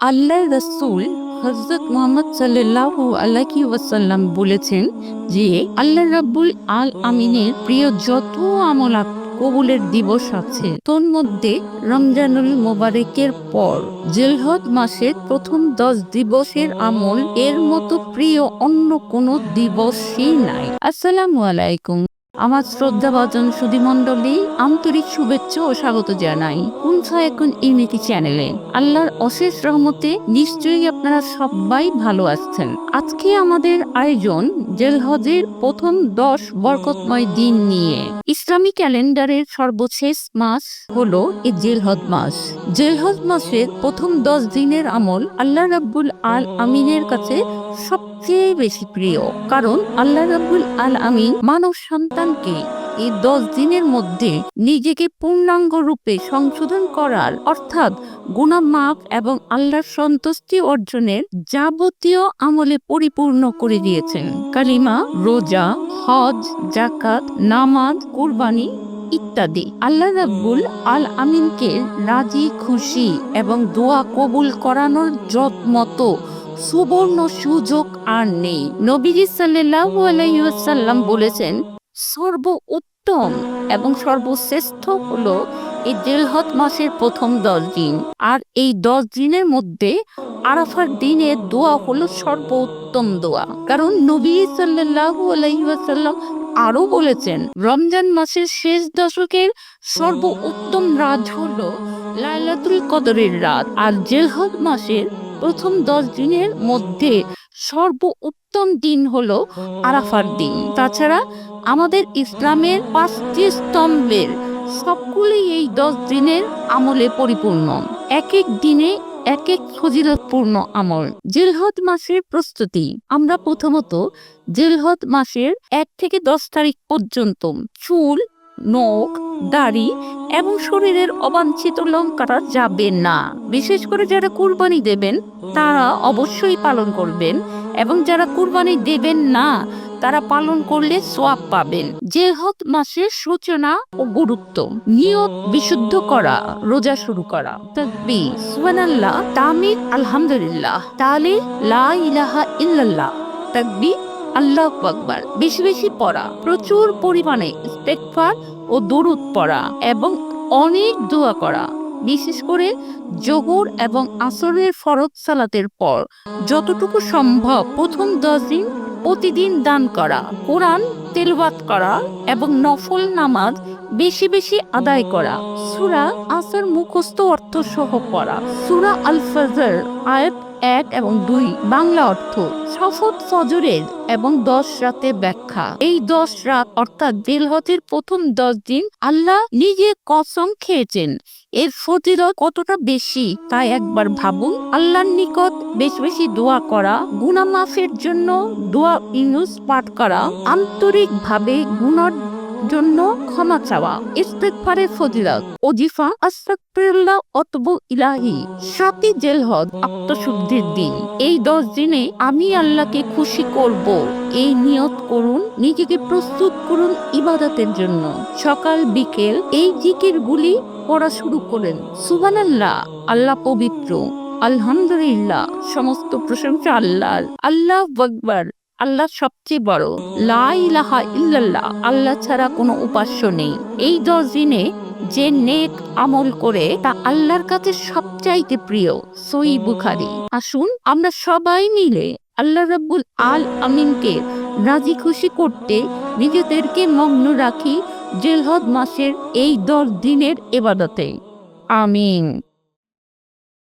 আল্লাহ রসুল হজরত মোহাম্মদ সাল্লাহ আল্লাহি ওয়াসাল্লাম বলেছেন যে, আল্লাহ রাব্বুল আল আমিনের প্রিয় যত আমল কবুলের দিবস আছে তোর মধ্যে রমজানুল মোবারকের পর জেলহদ মাসের প্রথম দশ দিবসের আমল এর মতো প্রিয় অন্য কোনো দিবসই নাই। আসসালামু আলাইকুম। আমার শ্রদ্ধাভাজন সুধীমণ্ডলী আন্তরিক শুভেচ্ছা ও স্বাগত জানাই কুনসা এখন ইউনিটি চ্যানেলে। আল্লাহর অশেষ রহমতে নিশ্চয়ই আপনারা সবাই ভালো আছেন। আজকে আমাদের আয়োজন জেলহজের প্রথম দশ বরকতময় দিন নিয়ে। ইসলামী ক্যালেন্ডারের সর্বশেষ মাস হল এই জেলহদ মাস। জেলহদ মাসের প্রথম দশ দিনের আমল আল্লাহ রাব্বুল আল আমিনের কাছে সবচেয়ে বেশি প্রিয়। কারণ আল্লাহ রাব্বুল আল আমিন মানব সন্তানকে এই দশ দিনের মধ্যে নিজেকে পূর্ণাঙ্গ রূপে সংশোধন করার, অর্থাৎ মাফ এবং আল্লাহর সন্তুষ্টি অর্জনের যাবতীয় আমলে পরিপূর্ণ করে দিয়েছেন। কালিমা, রোজা, হজ জাকাত নামাজ, কুরবানি ইত্যাদি। আল্লাহ রাব্বুল আল আমিনকে রাজি, খুশি এবং দোয়া কবুল করানোর যত মতো সুবর্ণ সুযোগ আর নেই। নবীজি ওয়াসাল্লাম বলেছেন সর্ব উত্তম এবং সর্বশ্রেষ্ঠ হল এই জেলহত মাসের প্রথম দশ দিন। আর এই দশ দিনের মধ্যে আরাফার দিনে দোয়া হলো সর্ব উত্তম দোয়া। কারণ নবী সাল্লাল্লাহু আলাইহি ওয়াসাল্লাম আরও বলেছেন, রমজান মাসের শেষ দশকের সর্ব উত্তম রাত হলো লাইলাতুল কদরের রাত। আর জেলহদ মাসের প্রথম দশ দিনের মধ্যে সর্ব উত্তম দিন হলো আরাফার দিন। তাছাড়া আমাদের ইসলামের পাঁচটি স্তম্ভের সবগুলি এই দশ দিনের আমলে পরিপূর্ণ। এক এক দিনে এক এক ফজিলতপূর্ণ আমল। জিলহদ মাসের প্রস্তুতি। আমরা প্রথমত জিলহদ মাসের এক থেকে দশ তারিখ পর্যন্ত চুল নখ, দাড়ি এবং শরীরের অবাঞ্ছিত লোম কাটা যাবে না। বিশেষ করে যারা কুরবানি দেবেন, তারা অবশ্যই পালন করবেন এবং যারা কুরবানি দেবেন না, তারা পালন করলে সোয়াব পাবেন। জেহদ মাসের সূচনা ও গুরুত্ব, নিয়ত বিশুদ্ধ করা, রোজা শুরু করা তাকবি সুবহানাল্লাহ তামিদ আলহামদুলিল্লাহ, তালে লা ইলাহা ইল্লাল্লাহ তাকবি আল্লাহ আকবার। বেশি বেশি পড়া। প্রচুর পরিমাণে ইস্তেগফার ও দরুদ পড়া এবং অনেক দোয়া করা। বিশেষ করে জোহর এবং আসরের ফরজ সালাতের পর যতটুকু সম্ভব প্রথম দশ দিন প্রতিদিন দান করা, কোরআন তেলবাত করা এবং নফল নামাজ বেশি বেশি আদায় করা। সুরা আসর মুখস্থ অর্থ সহ পড়া। সুরা আল ফজর আয়াত এক এবং দুই বাংলা অর্থ শপথ ফজরের এবং দশ রাতে ব্যাখ্যা। এই দশ রাত অর্থাৎ দিলহতের প্রথম দশ দিন আল্লাহ নিজে কসম খেয়েছেন। এর ফজিলত কতটা বেশি তাই একবার ভাবুন। আল্লাহর নিকট বেশ বেশি দোয়া করা গুণামাফের জন্য দোয়া ইনুস পাঠ করা, আন্তরিকভাবে গুনার জন্য ক্ষমা চাওয়া। ইস্তেগফারের ফজিলত। ওজিফা, আস্তাগফিরুল্লাহ অতবু ইলাহি। সাতই জেলহদ আত্মশুদ্ধির দিন। এই দশ দিনে আমি আল্লাহকে খুশি করব। এই নিয়ত করুন, নিজেকে প্রস্তুত করুন ইবাদতের জন্য। সকাল, বিকেল এই জিকির গুলি পড়া শুরু করেন। সুবহানাল্লাহ, আল্লাহ পবিত্র। আলহামদুলিল্লাহ, সমস্ত প্রশংসা আল্লাহর। আল্লাহ আকবার। আল্লাহ সবচেয়ে বড়। লা ইলাহা ইল্লাল্লাহ, আল্লাহ ছাড়া কোনো উপাস্য নেই। এই দশ দিনে যে নেক আমল করে, তা আল্লাহর কাছে সবচাইতে প্রিয় সই বুখারি। আসুন, আমরা সবাই মিলে আল্লাহ রাব্বুল আল আমিনকে রাজি খুশি করতে নিজেদেরকে মগ্ন রাখি জেলহদ মাসের এই দশ দিনের এবাদতে। আমিন।